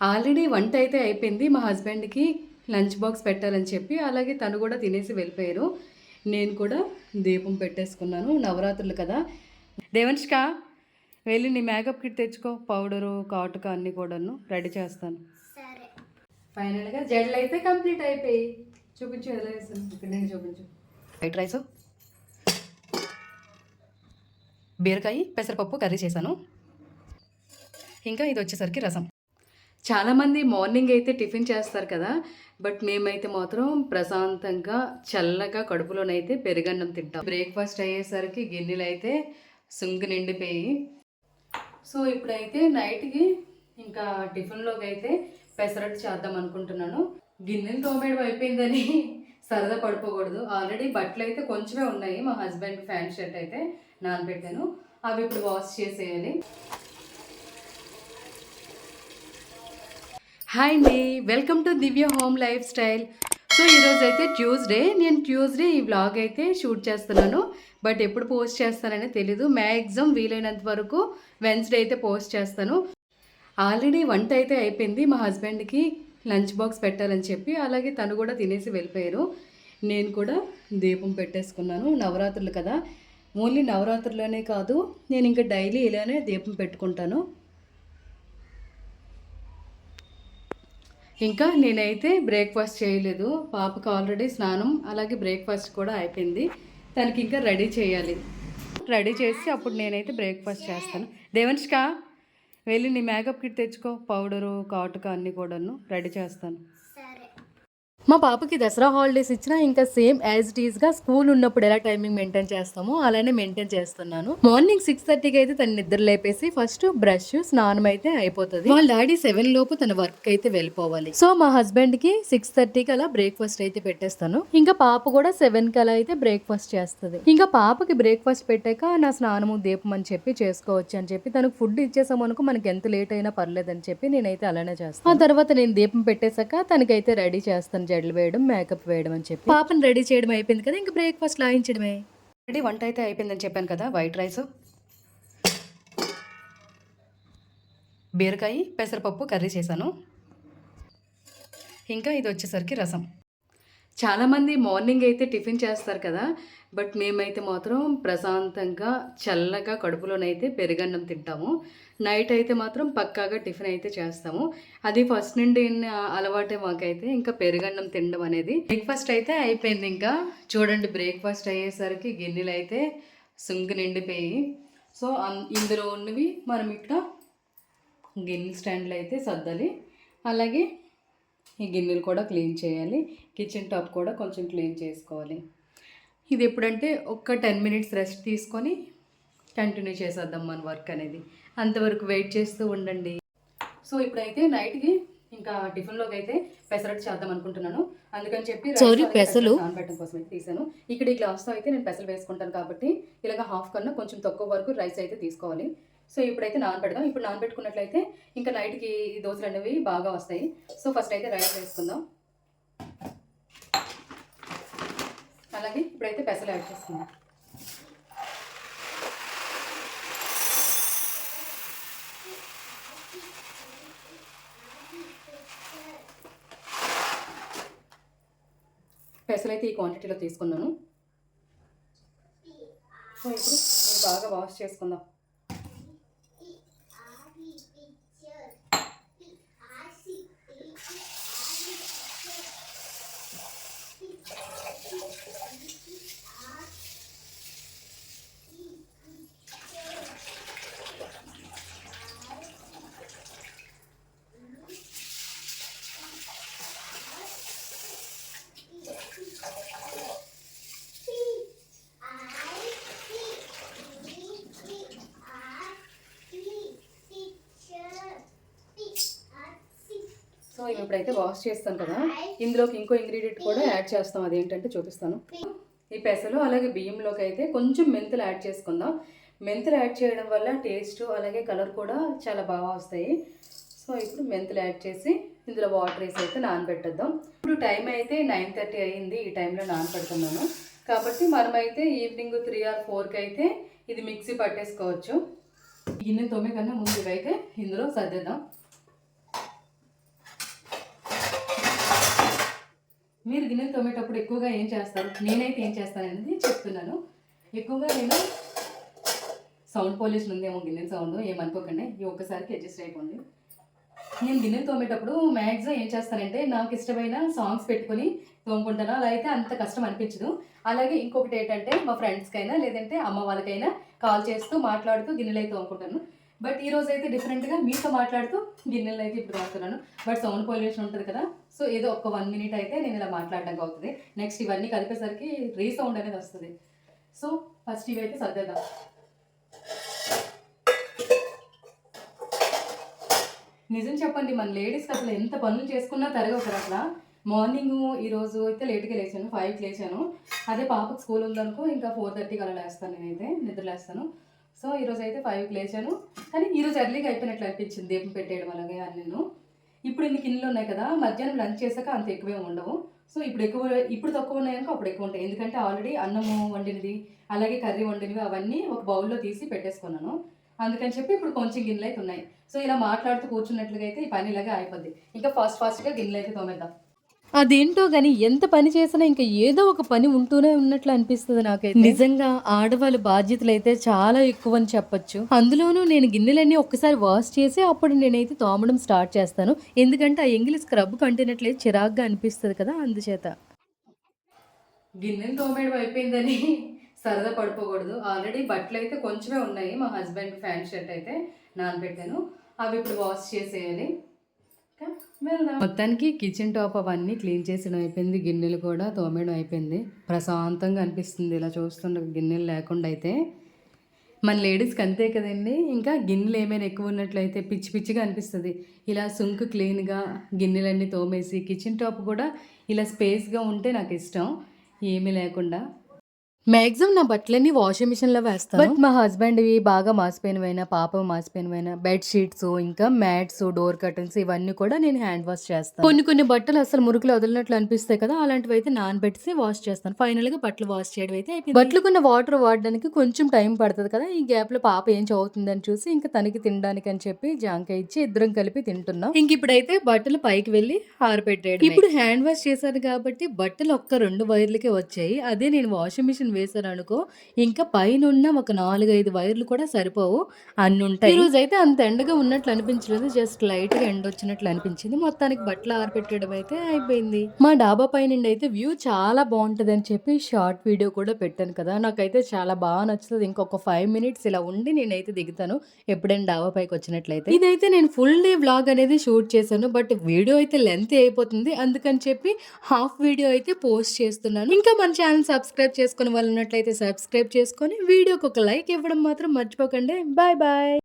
Already వంట అయితే అయిపోయింది. మా హస్బెండ్కి లంచ్ బాక్స్ పెట్టాలని చెప్పి అలాగే తను కూడా తినేసి వెళ్ళిపోయారు. నేను కూడా దీపం పెట్టేసుకున్నాను. నవరాత్రులు కదా. దేవంష్క వెళ్ళి నీ మేకప్ కిట్ తెచ్చుకో. పౌడరు కాటుక అన్నీ కూడాను రెడీ చేస్తాను. సరే. ఫైనల్గా జడలు అయితే కంప్లీట్ అయిపోయి చూపించు ఎలా వేస్తాను ఇక్కడ నేను చూపించు. వైట్ రైస్ బీరకాయ పెసరపప్పు కర్రీ చేశాను. ఇంకా ఇది వచ్చేసరికి రసం. చాలామంది మార్నింగ్ అయితే టిఫిన్ చేస్తారు కదా బట్ మేమైతే మాత్రం ప్రశాంతంగా చల్లగా కడుపులోనైతే పెరుగన్నం తింటాం. బ్రేక్ఫాస్ట్ అయ్యేసరికి గిన్నెలు అయితే సుంకు నిండిపోయి. సో ఇప్పుడైతే నైట్కి ఇంకా టిఫిన్లోకి అయితే పెసరట్టు చేద్దాం అనుకుంటున్నాను. గిన్నెలు తోమేయడం అయిపోయిందని సరదా పడిపోకూడదు. ఆల్రెడీ బట్టలు అయితే కొంచెమే ఉన్నాయి. మా హస్బెండ్ ఫ్యాన్ షర్ట్ అయితే నానబెట్టాను. అవి ఇప్పుడు వాష్ చేసేయాలి. హాయ్ అండి welcome to Divya home lifestyle so ఈరోజు అయితే ట్యూస్డే నేను ట్యూస్డే ఈ వ్లాగ్ అయితే షూట్ చేస్తున్నాను. బట్ ఎప్పుడు పోస్ట్ చేస్తానని తెలీదు. మ్యాక్సిమం వీలైనంత వరకు వెన్స్డే అయితే పోస్ట్ చేస్తాను. ఆల్రెడీ వంట అయితే అయిపోయింది. మా హస్బెండ్కి లంచ్ బాక్స్ పెట్టాలని చెప్పి అలాగే తను కూడా తినేసి వెళ్ళిపోయారు. నేను కూడా దీపం పెట్టేసుకున్నాను. నవరాత్రులు కదా. ఓన్లీ నవరాత్రులోనే కాదు. నేను ఇంకా డైలీ ఇలానే దీపం పెట్టుకుంటాను. ఇంకా నేనైతే బ్రేక్ఫాస్ట్ చేయలేదు. పాపకు ఆల్రెడీ స్నానం అలాగే బ్రేక్ఫాస్ట్ కూడా అయిపోయింది. తనకి ఇంకా రెడీ చేయాలి. రెడీ చేసి అప్పుడు నేనైతే బ్రేక్ఫాస్ట్ చేస్తాను. దేవంష్క వెళ్ళి నీ మేకప్ కిట్ తెచ్చుకో పౌడరు కాటుక అన్నీ కూడాను రెడీ చేస్తాను. మా పాపకి దసరా హాలిడేస్ ఇచ్చినా ఇంకా సేమ్ యాజ్ ఇట్ ఈస్గా స్కూల్ ఉన్నప్పుడు ఎలా టైమింగ్ మెయింటైన్ చేస్తామో అలానే మెయింటైన్ చేస్తున్నాను. మార్నింగ్ సిక్స్ థర్టీకి అయితే తన నిద్ర లేపేసి ఫస్ట్ బ్రష్ స్నానం అయితే అయిపోతుంది. వాళ్ళ డాడీ సెవెన్ లోపు తన వర్క్ అయితే వెళ్ళిపోవాలి. సో మా హస్బెండ్కి సిక్స్ థర్టీకి అలా బ్రేక్ఫాస్ట్ అయితే పెట్టేస్తాను. ఇంకా పాప కూడా సెవెన్కి అలా అయితే బ్రేక్ఫాస్ట్ చేస్తుంది. ఇంకా పాపకి బ్రేక్ఫాస్ట్ పెట్టాక నా స్నానము దీపం అని చెప్పి చేసుకోవచ్చు అని చెప్పి తనకు ఫుడ్ ఇచ్చేసామనుకో మనకి ఎంత లేట్ అయినా పర్లేదని చెప్పి నేనైతే అలానే చేస్తాను. ఆ తర్వాత నేను దీపం పెట్టేశాక తనకైతే రెడీ చేస్తాను జడలు వేయడం మేకప్ వేయడం అని చెప్పి. పాపని రెడీ చేయడం అయిపోయింది కదా ఇంకా బ్రేక్ఫాస్ట్ లాగించడమే రెడీ వంట అయితే అయిపోయిందని చెప్పాను కదా వైట్ రైస్. బీరకాయ పెసరపప్పు కర్రీ చేశాను. ఇంకా ఇది వచ్చేసరికి రసం. చాలామంది మార్నింగ్ అయితే టిఫిన్ చేస్తారు కదా బట్ మేమైతే మాత్రం ప్రశాంతంగా చల్లగా కడుపులోనైతే పెరుగన్నం తింటాము. నైట్ అయితే మాత్రం పక్కాగా టిఫిన్ అయితే చేస్తాము. అది ఫస్ట్ నుండి అలవాటే మాకైతే ఇంకా పెరుగన్నం తినడం అనేది. బ్రేక్ఫాస్ట్ అయితే అయిపోయింది ఇంకా. చూడండి బ్రేక్ఫాస్ట్ అయ్యేసరికి గిన్నెలు అయితే సుంగి నిండిపోయి. సో ఇందులో ఉన్నవి మనం ఇక్కడ గిన్నె స్టాండ్లో అయితే సర్దాలి. అలాగే ఈ గిన్నెలు కూడా క్లీన్ చేయాలి. కిచెన్ టాప్ కూడా కొంచెం క్లీన్ చేసుకోవాలి. ఇది ఎప్పుడంటే ఒక్క టెన్ మినిట్స్ రెస్ట్ తీసుకొని కంటిన్యూ చేసేద్దాం మన వర్క్ అనేది. అంతవరకు వెయిట్ చేస్తూ ఉండండి. సో ఇప్పుడైతే నైట్కి ఇంకా టిఫిన్లోకి అయితే పెసరట్టు చేద్దాం అనుకుంటున్నాను. అందుకని చెప్పి Sorry, పెసలు? నానబెట్టడం కోసం అయితే తీసాను. ఇక్కడ ఈ గ్లాస్తో అయితే నేను పెసలు వేసుకుంటాను కాబట్టి ఇలాగ హాఫ్ కన్నా కొంచెం తక్కువ వరకు రైస్ అయితే తీసుకోవాలి. సో ఇప్పుడైతే నానబెడదాం. ఇప్పుడు నానబెట్టుకున్నట్లయితే ఇంకా నైట్కి ఈ దోశలు అనేవి బాగా వస్తాయి. సో ఫస్ట్ అయితే రైస్ వేసుకుందాం. అలాగే ఇప్పుడైతే పెసలు యాడ్ చేసుకుందాం. పెసలు అయితే ఈ క్వాంటిటీలో తీసుకున్నాను. సో ఇప్పుడు బాగా వాష్ చేసుకుందాం. ఇప్పుడైతే వాష్ చేస్తాం కదా. ఇందులోకి ఇంకో ఇంగ్రీడియంట్ కూడా యాడ్ చేస్తాం. అదేంటంటే చూపిస్తాను. ఈ పెసలు అలాగే బియ్యంలోకి అయితే కొంచెం మెంతులు యాడ్ చేసుకుందాం. మెంతులు యాడ్ చేయడం వల్ల టేస్ట్ అలాగే కలర్ కూడా చాలా బాగా వస్తాయి. సో ఇప్పుడు మెంతులు యాడ్ చేసి ఇందులో వాటర్ వేసి అయితే నానబెట్టేద్దాం. ఇప్పుడు టైం అయితే నైన్ థర్టీ అయ్యింది ఈ టైంలో నానబెడుతున్నాను. కాబట్టి మనమైతే ఈవినింగ్ త్రీ ఆర్ ఫోర్కి అయితే ఇది మిక్సీ పట్టేసుకోవచ్చు. గిన్నె తొమ్మిది కన్నా ముందు అయితే ఇందులో సర్దేద్దాం. మీరు గిన్నెలు తోమేటప్పుడు ఎక్కువగా ఏం చేస్తారు? నేనైతే ఏం చేస్తాననేది చెప్తున్నాను. ఎక్కువగా నేను సౌండ్ పొల్యూషన్ ఉందేమో గిన్నెల సౌండ్ ఏమనుకోకండి. ఈ ఒక్కసారికి అడ్జస్ట్ అయిపోండి. నేను గిన్నెలు తోమేటప్పుడు మ్యాక్సిమం ఏం చేస్తానంటే నాకు ఇష్టమైన సాంగ్స్ పెట్టుకొని తోముకుంటాను. అలా అయితే అంత కష్టం అనిపించదు. అలాగే ఇంకొకటి ఏంటంటే మా ఫ్రెండ్స్కైనా లేదంటే అమ్మ వాళ్ళకైనా కాల్ చేస్తూ మాట్లాడుతూ గిన్నెలు అయితే తోముకుంటాను. బట్ ఈ రోజు అయితే డిఫరెంట్గా మీతో మాట్లాడుతూ గిన్నెలు అయితే ఇప్పుడు రాస్తున్నాను. బట్ సౌండ్ పొల్యూషన్ ఉంటుంది కదా. సో ఏదో ఒక వన్ మినిట్ అయితే నేను ఇలా మాట్లాడడానికి అవుతుంది. నెక్స్ట్ ఇవన్నీ కలిపేసరికి రీసౌండ్ అనేది వస్తుంది. సో ఫస్ట్ ఇవి అయితే సర్దేద్దాం. నిజం చెప్పండి మన లేడీస్కి అసలు ఎంత పనులు చేసుకున్నా తరగవు అట్లా మార్నింగ్ ఈరోజు అయితే లేట్గా లేచాను ఫైవ్కి లేచాను. అదే పాపకు స్కూల్ ఉందనుకో ఇంకా ఫోర్ థర్టీకి అలా లేస్తాను నేనైతే నిద్ర లేస్తాను సో ఈరోజు అయితే ఫైవ్కి లేచాను. కానీ ఈరోజు ఎర్లీగా అయిపోయినట్లు అనిపించింది దీపం పెట్టేయడం అలాగే అని నేను ఇప్పుడు ఇన్ని కిన్నెలు ఉన్నాయి కదా మధ్యాహ్నం లంచ్ చేశాక అంత ఎక్కువే ఉండవు. సో ఇప్పుడు ఎక్కువ ఇప్పుడు తక్కువ ఉన్నాయనుకో అప్పుడు ఎక్కువ ఉంటాయి. ఎందుకంటే ఆల్రెడీ అన్నము వండినది అలాగే కర్రీ వండినవి అవన్నీ ఒక బౌల్లో తీసి పెట్టేసుకున్నాను. అందుకని చెప్పి ఇప్పుడు కొంచెం గిన్నెలు అయితే ఉన్నాయి. సో ఇలా మాట్లాడుతూ కూర్చున్నట్లుగా అయితే ఈ పని ఇలాగే అయిపోద్ది. ఇంకా ఫాస్ట్ ఫాస్ట్గా గిన్నెలు అయితే తోమేద్దాం. అదేంటో గాని ఎంత పని చేసినా ఇంకా ఏదో ఒక పని ఉంటూనే ఉన్నట్లు అనిపిస్తుంది నాకైతే. నిజంగా ఆడవాళ్ళ బాధ్యతలు అయితే చాలా ఎక్కువ అని చెప్పొచ్చు. అందులోనూ నేను గిన్నెలన్నీ ఒక్కసారి వాష్ చేసి అప్పుడు నేనైతే తోమడం స్టార్ట్ చేస్తాను. ఎందుకంటే ఆ ఎంగిలి స్క్రబ్ కంటినట్లయితే చిరాగ్గా అనిపిస్తుంది కదా అందుచేత. గిన్నెలు తోమేయడం అయిపోయిందని సరదా పడిపోకూడదు. ఆల్రెడీ బట్టలు అయితే కొంచెమే ఉన్నాయి. మా హస్బెండ్ ఫ్యాన్ షర్ట్ అయితే నానబెట్టాను. అవి ఇప్పుడు వాష్ చేసేయాలి. మొత్తానికి కిచెన్ టాప్ అవన్నీ క్లీన్ చేసడం అయిపోయింది గిన్నెలు కూడా తోమేయడం అయిపోయింది. ప్రశాంతంగా అనిపిస్తుంది ఇలా చూస్తుండ గిన్నెలు లేకుండా అయితే. మన లేడీస్కి అంతే కదండి ఇంకా గిన్నెలు ఏమైనా ఎక్కువ ఉన్నట్లయితే పిచ్చి పిచ్చిగా అనిపిస్తుంది. ఇలా సుంకు క్లీన్గా గిన్నెలన్నీ తోమేసి కిచెన్ టాప్ కూడా ఇలా స్పేస్గా ఉంటే నాకు ఇష్టం ఏమీ లేకుండా. మాక్సిమం నా బట్టలన్నీ వాషింగ్ మిషన్లో వేస్తాను. బట్ మా హస్బెండ్ ఇవి బాగా మాసిపోయినవైనా పాప మాసిపోయినవైనా బెడ్ షీట్స్ ఇంకా మ్యాట్స్ డోర్ కర్టన్స్ ఇవన్నీ కూడా నేను హ్యాండ్ వాష్ చేస్తాను. కొన్ని కొన్ని బట్టలు అసలు మురుకులు వదిలినట్లు అనిపిస్తాయి కదా అలాంటివి అయితే నానబెట్టి వాష్ చేస్తాను. ఫైనల్గా బట్టలు వాష్ చేయడం అయితే బట్టలు కొన్న వాటర్ వాడడానికి కొంచెం టైం పడుతుంది కదా ఈ గ్యాప్లో పాప ఏం చదువుతుందని చూసి ఇంకా తనకి తినడానికి అని చెప్పి జాంకాయ ఇచ్చి ఇద్దరం కలిపి తింటున్నాం. ఇంక ఇప్పుడైతే బట్టలు పైకి వెళ్ళి ఆరబెట్టేయడం ఇప్పుడు హ్యాండ్ వాష్ చేశాను కాబట్టి బట్టలు ఒక్క రెండు వైర్లకే వచ్చాయి. అదే నేను వాషింగ్ మిషన్ వేసాను అనుకో ఇంకా పైన ఉన్న ఒక నాలుగైదు వైర్లు కూడా సరిపోవు. అన్ని ఉంటాయి ఈరోజు రోజు అయితే అంత ఎండగా ఉన్నట్లు అనిపించలేదు. జస్ట్ లైట్గా ఎండ వచ్చినట్లు అనిపించింది. మొత్తానికి బట్టలు ఆరబెట్టడం అయితే అయిపోయింది. మా డాబా పై అయితే వ్యూ చాలా బాగుంటది అని చెప్పి షార్ట్ వీడియో కూడా పెట్టాను కదా. నాకైతే చాలా బాగా నచ్చుతుంది. ఇంకొక ఫైవ్ మినిట్స్ ఇలా ఉండి నేనైతే దిగుతాను. ఎప్పుడైనా డాబా పైకి వచ్చినట్లయితే. ఇదైతే నేను ఫుల్ డే వ్లాగ్ అనేది షూట్ చేశాను. బట్ వీడియో అయితే లెంత్ అయిపోతుంది. అందుకని చెప్పి హాఫ్ వీడియో అయితే పోస్ట్ చేస్తున్నాను. ఇంకా మన ఛానల్ సబ్స్క్రైబ్ చేసుకుని వాళ్ళు ఉన్నట్లయితే సబ్స్క్రైబ్ చేసుకొని వీడియోకి ఒక లైక్ ఇవ్వడం మాత్రం మర్చిపోకండి. Bye bye